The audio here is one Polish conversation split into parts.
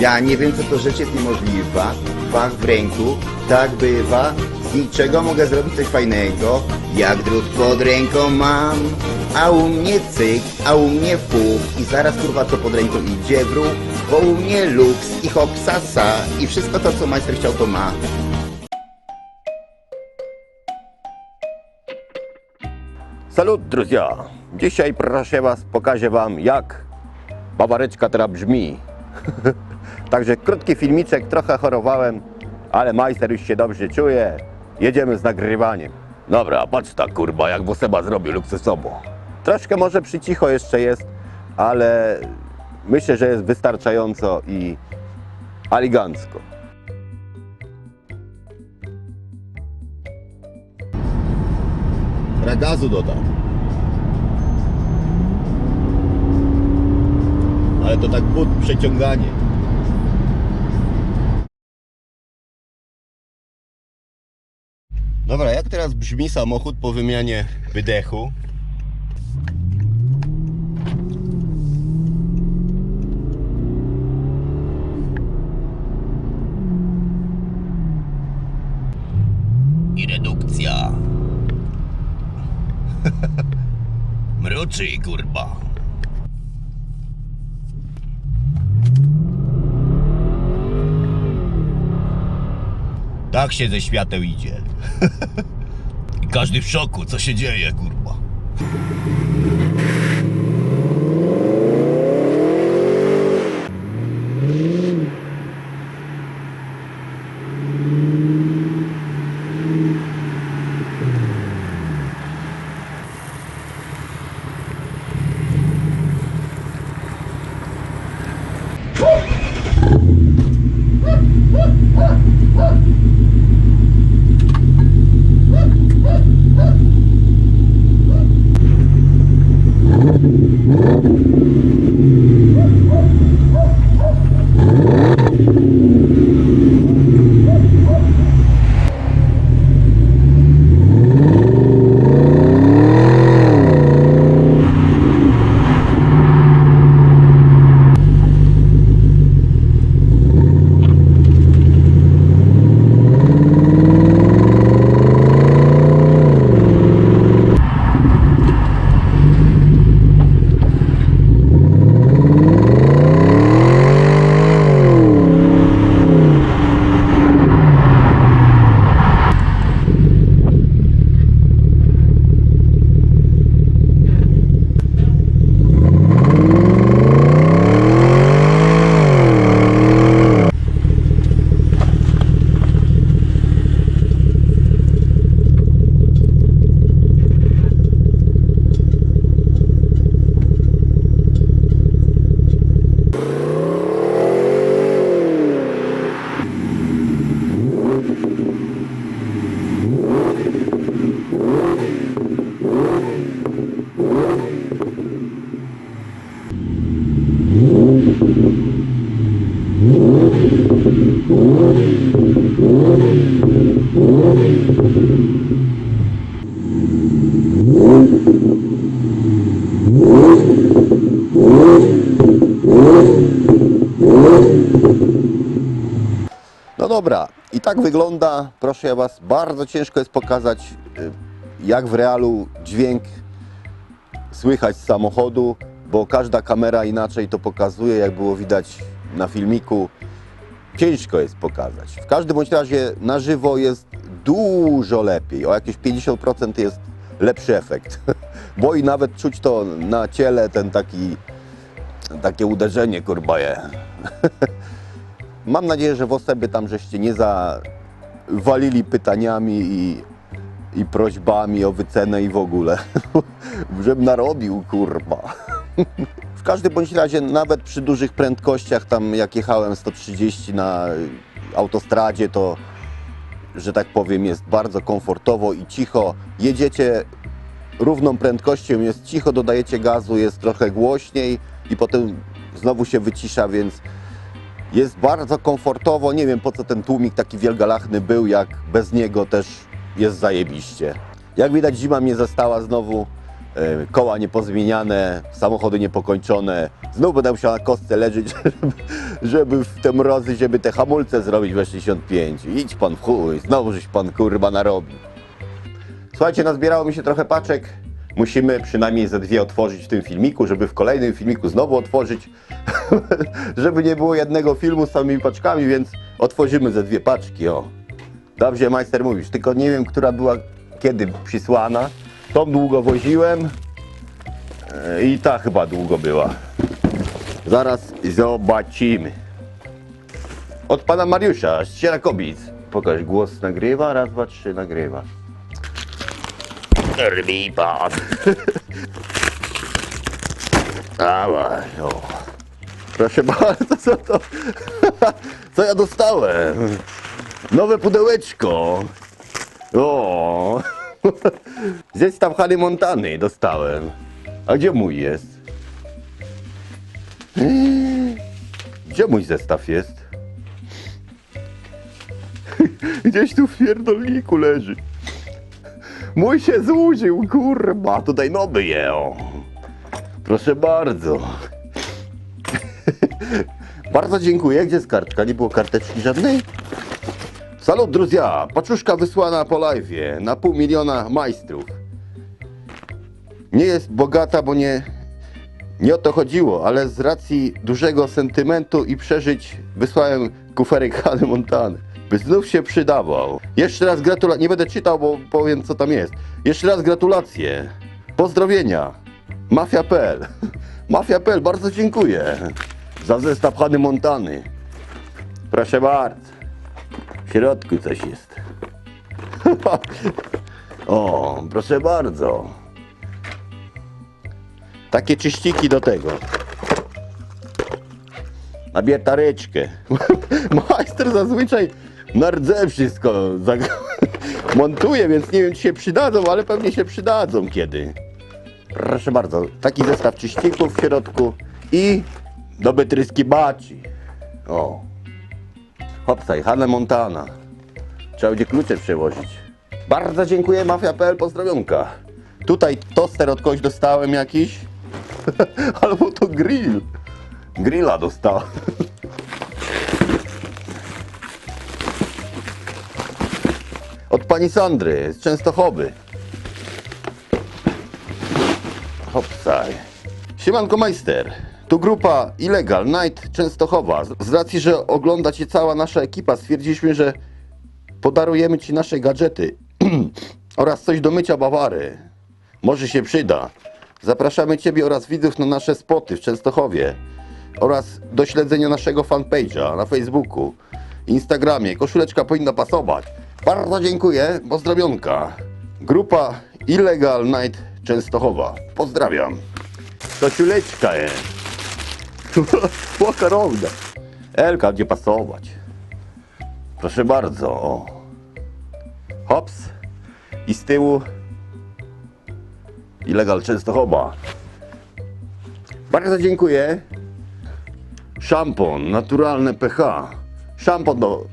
Ja nie wiem, co to rzecz jest niemożliwa. Fach w ręku, tak bywa. Z niczego mogę zrobić coś fajnego. Jak drut pod ręką mam. A u mnie cyk, a u mnie puf. I zaraz kurwa co pod ręką idzie w ruch. Bo u mnie luks i hop sasa. I wszystko to, co majster chciał, to ma. Salut, друзья! Dzisiaj proszę Was, pokażę Wam jak bawareczka teraz brzmi. Także krótki filmiczek, trochę chorowałem, ale majster już się dobrze czuje. Jedziemy z nagrywaniem. Dobra, patrz ta kurba, jak Woseba zrobił luksusowo. Troszkę może przycicho jeszcze jest, ale myślę, że jest wystarczająco i elegancko. Ragazu dodam. Ale to tak but przeciąganie. Dobra, jak teraz brzmi samochód po wymianie wydechu? I redukcja. Mruczy, kurba. Tak się ze świateł idzie. I każdy w szoku, co się dzieje, kurwa. No dobra, i tak wygląda, proszę Was, bardzo ciężko jest pokazać, y, jak w realu dźwięk słychać z samochodu, bo każda kamera inaczej to pokazuje, jak było widać na filmiku. Ciężko jest pokazać. W każdym bądź razie na żywo jest dużo lepiej, o jakieś 50% jest lepszy efekt. Bo i nawet czuć to na ciele, ten taki, takie uderzenie, kurwa je. Mam nadzieję, że w Oseby tam żeście nie zawalili pytaniami i, i prośbami o wycenę i w ogóle. Żebym narobił, kurwa. W każdym bądź razie, nawet przy dużych prędkościach, tam jak jechałem 130 na autostradzie, to że tak powiem, jest bardzo komfortowo i cicho. Jedziecie równą prędkością, jest cicho, dodajecie gazu, jest trochę głośniej i potem znowu się wycisza, więc jest bardzo komfortowo. Nie wiem po co ten tłumik taki wielgalachny był, jak bez niego też jest zajebiście. Jak widać zima mnie zastała znowu e, koła niepozmieniane, samochody niepokończone. Znów będę musiał na kostce leżeć, żeby, żeby w te mrozy, żeby te hamulce zrobić we 65. Idź pan w chuj, znowu żeś pan kurwa narobił. Słuchajcie, nazbierało mi się trochę paczek. Musimy przynajmniej ze dwie otworzyć w tym filmiku, żeby w kolejnym filmiku znowu otworzyć. żeby nie było jednego filmu z samymi paczkami, więc otworzymy ze dwie paczki. O. Dobrze, majster mówisz, tylko nie wiem, która była kiedy przysłana. Tą długo woziłem e, i ta chyba długo była. Zaraz zobaczymy. Od pana Mariusza, z Sierakobic. Pokaż, głos nagrywa, raz, dwa, trzy, nagrywa. Rwij pan. Dawaj, o. Proszę bardzo, co to? Co ja dostałem? Nowe pudełeczko. O. Zestaw Hany Montany dostałem. A gdzie mój jest? Gdzie mój zestaw jest? Gdzieś tu w pierdolniku leży. Mój się zużył, kurwa, tutaj nowy je, o. Proszę bardzo. bardzo dziękuję. Gdzie jest kartka? Nie było karteczki żadnej? Salut, druzia! Paczuszka wysłana po live'ie na pół miliona majstrów. Nie jest bogata, bo nie, nie o to chodziło, ale z racji dużego sentymentu i przeżyć wysłałem kuferek Hany Montany. By znów się przydawał. Jeszcze raz gratulacje. Nie będę czytał, bo powiem co tam jest. Jeszcze raz gratulacje. Pozdrowienia. Mafia.pl. Mafia.pl, bardzo dziękuję za zestaw Hany Montany. Proszę bardzo. W środku coś jest. o, proszę bardzo. Takie czyściki do tego. Na bietareczkę. Majster zazwyczaj na rdze wszystko zag- montuje, więc nie wiem, czy się przydadzą, ale pewnie się przydadzą kiedy. Proszę bardzo, taki zestaw czyścików w środku i do betryski baci. O. Hopsaj, Hanna Montana. Trzeba będzie klucze przełożyć. Bardzo dziękuję Mafia.pl, pozdrowionka. Tutaj toster od kogoś dostałem jakiś. Albo to grill. Grilla dostałem. Od pani Sandry z Częstochowy. Hopsaj. Siemanko Majster. Tu grupa Illegal Night Częstochowa. Z- racji, że ogląda Cię cała nasza ekipa, stwierdziliśmy, że podarujemy Ci nasze gadżety oraz coś do mycia Bawary. Może się przyda. Zapraszamy Ciebie oraz widzów na nasze spoty w Częstochowie oraz do śledzenia naszego fanpage'a na Facebooku, Instagramie. Koszuleczka powinna pasować. Bardzo dziękuję. Pozdrowionka. Grupa Illegal Night Częstochowa. Pozdrawiam. Koszuleczka jest. Pokarowna. Elka, gdzie pasować. Proszę bardzo. Hops. I z tyłu Illegal Częstochowa. Bardzo dziękuję. Szampon, naturalne pH. Szampon do,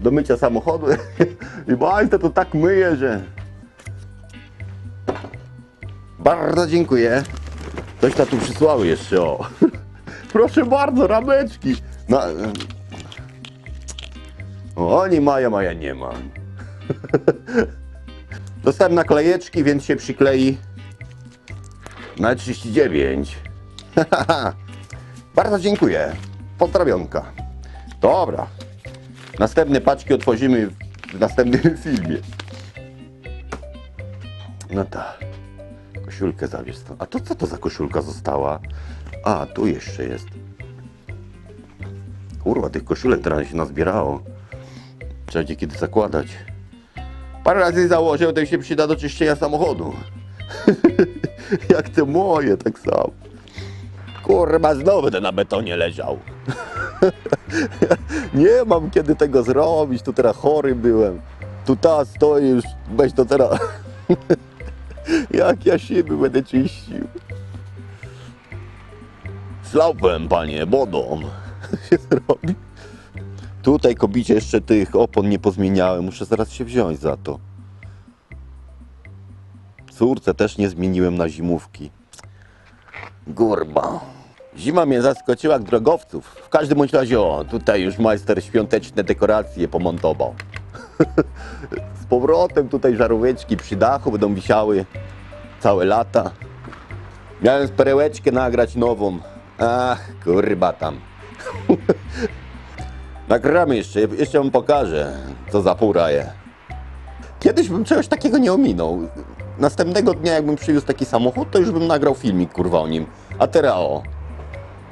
do mycia samochodu. I majster to tak myje, że... Bardzo dziękuję. Coś na tu przysłały jeszcze, o. Proszę bardzo, rameczki. Na... O, oni mają, a ja nie mam. Dostałem naklejeczki, więc się przyklei na 39. Bardzo dziękuję. Pozdrowionka. Dobra. Następne paczki otworzymy w następnym filmie. No tak. Koszulkę zabierz. A to co to za koszulka została? A, tu jeszcze jest. Kurwa, tych koszulek teraz się nazbierało. Trzeba będzie kiedy zakładać. Parę razy założę, to się przyda do czyszczenia samochodu. Jak te moje, tak samo. Kurwa, znowu ten na betonie leżał. Nie mam kiedy tego zrobić, tu teraz chory byłem. Tu ta stoi już, weź to teraz. Jak ja szyby będę czyścił. Slaupem, panie, wodą się zrobi. Tutaj kobicie jeszcze tych opon nie pozmieniałem, muszę zaraz się wziąć za to. córce też nie zmieniłem na zimówki. Gurba. Zima mnie zaskoczyła jak drogowców. W każdym bądź razie, o, tutaj już majster świąteczne dekoracje pomontował. Z powrotem tutaj żaróweczki przy dachu będą wisiały całe lata. Miałem perełeczkę nagrać nową. Ach, kurba tam. Nagramy jeszcze, jeszcze wam pokażę, co za półraje. Kiedyś bym czegoś takiego nie ominął. Następnego dnia, jakbym przywiózł taki samochód, to już bym nagrał filmik, kurwa, o nim. A teraz o.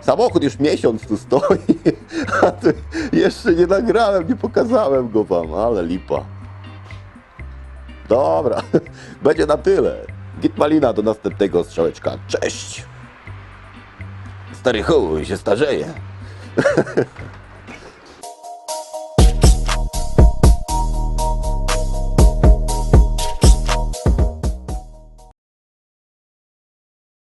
Samochód już miesiąc tu stoi, a ty jeszcze nie nagrałem, nie pokazałem go wam, ale lipa. Dobra, będzie na tyle. Git malina do następnego strzałeczka. Cześć! Stary chuj się starzeje.